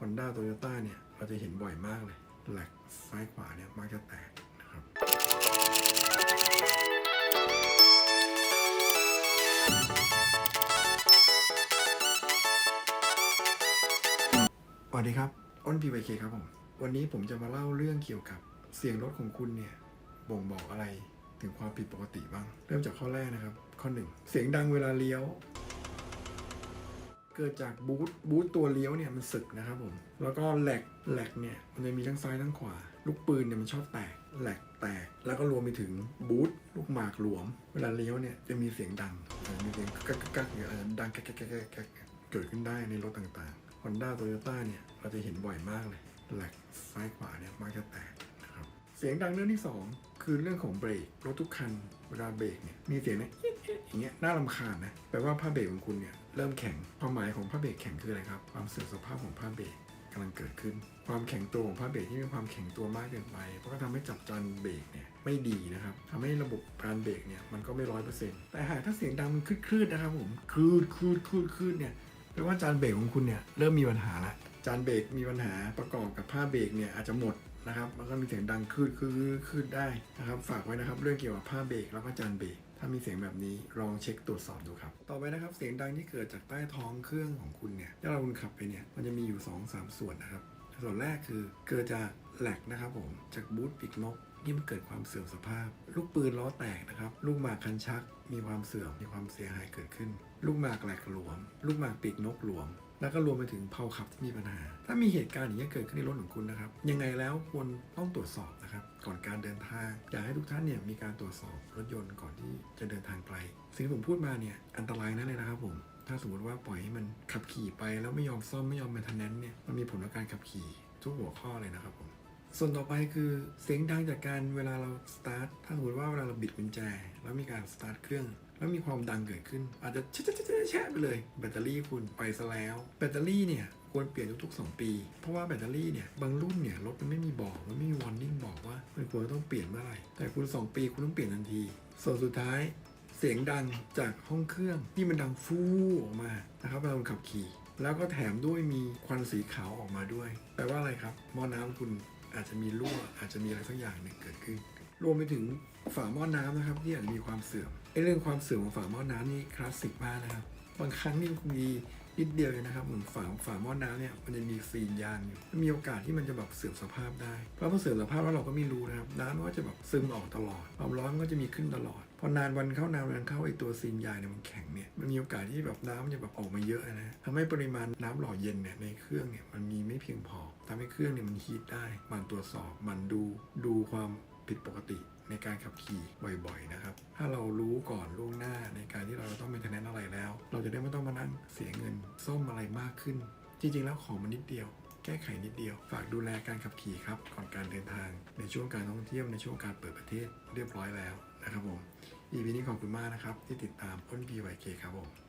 Honda t o y o t a เนี่ยเราจะเห็นบ่อยมากเลยแหลกซ้ายขวาเนี่ยมักจะแตกนะครับสวัสดีครับอ้น PYK ครับผม วันนี้ผมจะมาเล่าเรื่องเกี่ยวกับเสียงรถของคุณเนี่ยบ่งบอกอะไรถึงความผิดปกติบ้าง เริ่มจากข้อแรกนะครับ ข้อหนึ่งเสียงดังเวลาเลี้ยว เกิดจากบูทบูทตัวเลี้ยวเนี่ยมันสึกนะครับผม แล้วก็แหลกแหลกเนี่ยมันจะมีทั้งซ้ายทั้งขวา ลูกปืนเนี่ยมันชอบแตกแหลกแตก แล้วก็รวมไปถึงบูทลูกหมากหลวม เวลาเลี้ยวเนี่ยจะมีเสียงดังมีเสียงกักกักกักเนี่ยอาจจะดังแก๊กแก๊กแก๊กเกิดขึ้นได้ในรถต่างๆ Honda Toyota เนี่ยเราจะเห็นบ่อยมากเลยแหลกซ้ายขวาเนี่ยมักจะแตกนะครับเสียงดังเรื่องที่สองคือเรื่องของเบรกรถทุกคันเวลาเบรกเนี่ยมีเสียงเอี๊ย อย่างเงี้ยน่ารำคาญนะแปลว่าผ้าเบรกของคุณเนี่ยเริ่มแข็งความหมายของผ้าเบรกแข็งคืออะไรครับ ความเสื่อมสภาพของผ้าเบรกกำลังเกิดขึ้น ความแข็งตัวของผ้าเบรกที่มีความแข็งตัวมากเกินไป เพราะก็ทำให้จับจานเบรกเนี่ยไม่ดีนะครับทำให้ระบบการเบรกเนี่ยมันก็ไม่ร้อยเปอร์เซ็นต์แต่หากถ้าเสียงดังมันคลืดๆนะครับผมคลืดคลืดคลืดคลืดเนี่ยแปลว่าจานเบรกของคุณเนี่ยเริ่มมีปัญหาละจานเบรกมีปัญหาประกอบกับผ้าเบรกเนี่ยอาจจะหมดนะครับมันก็มีเสียงดังคืดคืดคืดได้นะครับฝากไว้นะครับเรื่องเกี่ยวกับผ้าเบรกแล้วก็จานเบรก ถ้ามีเสียงแบบนี้ลองเช็คตรวจสอบดูครับ ต่อไปนะครับเสียงดังที่เกิดจากใต้ท้องเครื่องของคุณเนี่ยถ้าเราคุณขับไปเนี่ยมันจะมีอยู่2อสส่วนนะครับ ส่วนแรกคือเกิดจากแหลกนะครับผมจากบูทปีกนกที่มันเกิดความเสื่อมสภาพ ลูกปืนล้อแตกนะครับ ลูกหมากคันชัก มีความเสื่อมมีความเสียหายเกิดขึ้น ลูกหมากแหลกหลวม ลูกหมากปีกนกหลวม แล้วก็รวมไปถึงเพลาขับที่มีปัญหา ถ้ามีเหตุการณ์อย่างนี้เกิดขึ้นในรถของคุณนะครับ ยังไงแล้วควรต้องตรวจสอบนะครับ ก่อนการเดินทาง อยากให้ทุกท่านเนี่ยมีการตรวจสอบรถยนต์ก่อนที่จะเดินทางไกล สิ่งที่ผมพูดมาเนี่ยอันตรายนั่นเลยนะครับผมถ้าสมมติว่าปล่อยให้มันขับขี่ไปแล้วไม่ยอมซ่อมไม่ยอมแมนเทนแนนเนี่ยมันมีผลต่อการขับขี่ทุกหัวข้อเลยนะครับผมส่วนต่อไปคือเสียงดังจากการเวลาเราสตาร์ทถ้าสมมติว่าเวลาเราบิดกุญแจ แล้วมีการสตาร์ทเครื่อง แล้วมีความดังเกิดขึ้น อาจจะแช่แช่แช่ไปเลย แบตเตอรี่คุณไปซะแล้ว แบตเตอรี่เนี่ยควรเปลี่ยนทุกๆ 2 ปี เพราะว่าแบตเตอรี่เนี่ยบางรุ่นเนี่ยรถมันไม่มีบอกมันไม่มีวอร์นิ่งบอกว่ามันควรต้องเปลี่ยนเมื่อไหร่แต่คุณ 2 ปีคุณต้องเปลี่ยนทันที ส่วนสุดท้ายเสียงดังจากห้องเครื่องที่มันดังฟูออกมานะครับเวลาคุณขับขี่ แล้วก็แถมด้วยมีควันสีขาวออกมาด้วย แปลว่าอะไรครับหม้อน้ำคุณอาจจะมีรั่วอาจจะมีอะไรสักอย่างหนึ่งเกิดขึ้น รวมไปถึงฝาหม้อน้ำนะครับที่อาจจะมีความเสื่อม เรื่องความเสื่อมของฝาหม้อน้ำนี่คลาสสิกมากนะครับ บางครั้งนี่มีนิดเดียวเลยนะครับเหมือนฝาฝาหม้อน้ำเนี่ยมันจะมีซีนยางอยู่มีโอกาสที่มันจะแบบเสื่อมสภาพได้ เพราะพอเสื่อมสภาพแล้วเราก็ไม่รู้นะครับน้ำมันก็จะแบบซึมออกตลอดความร้อนก็จะมีขึ้นตลอดพอนานวันเข้านานวันเข้าไอตัวซีนยางเนี่ยมันแข็งเนี่ยมันมีโอกาสที่แบบน้ำมันจะแบบออกมาเยอะนะทำให้ปริมาณน้ำหล่อเย็นเนี่ยในเครื่องเนี่ยมันมีไม่เพียงพอทำให้เครื่องเนี่ยมันฮีทได้ มันตรวจสอบมันดูดูความผิดปกติในการขับขี่บ่อยๆนะครับ ถ้าเรา ก่อนล่วงหน้าในการที่เราต้องเป็นทนแนนอะไรแล้ว เราจะได้ไม่ต้องมานั่งเสียเงินซ่อมอะไรมากขึ้น จริง ๆ แล้วของมันนิดเดียว แก้ไขนิดเดียว ฝากดูแลการขับขี่ครับก่อนการเดินทาง ในช่วงการท่องเที่ยวในช่วงการเปิดประเทศเรียบร้อยแล้วนะครับผม EP นี้ขอบคุณมากนะครับที่ติดตามอ้น BYK ครับผม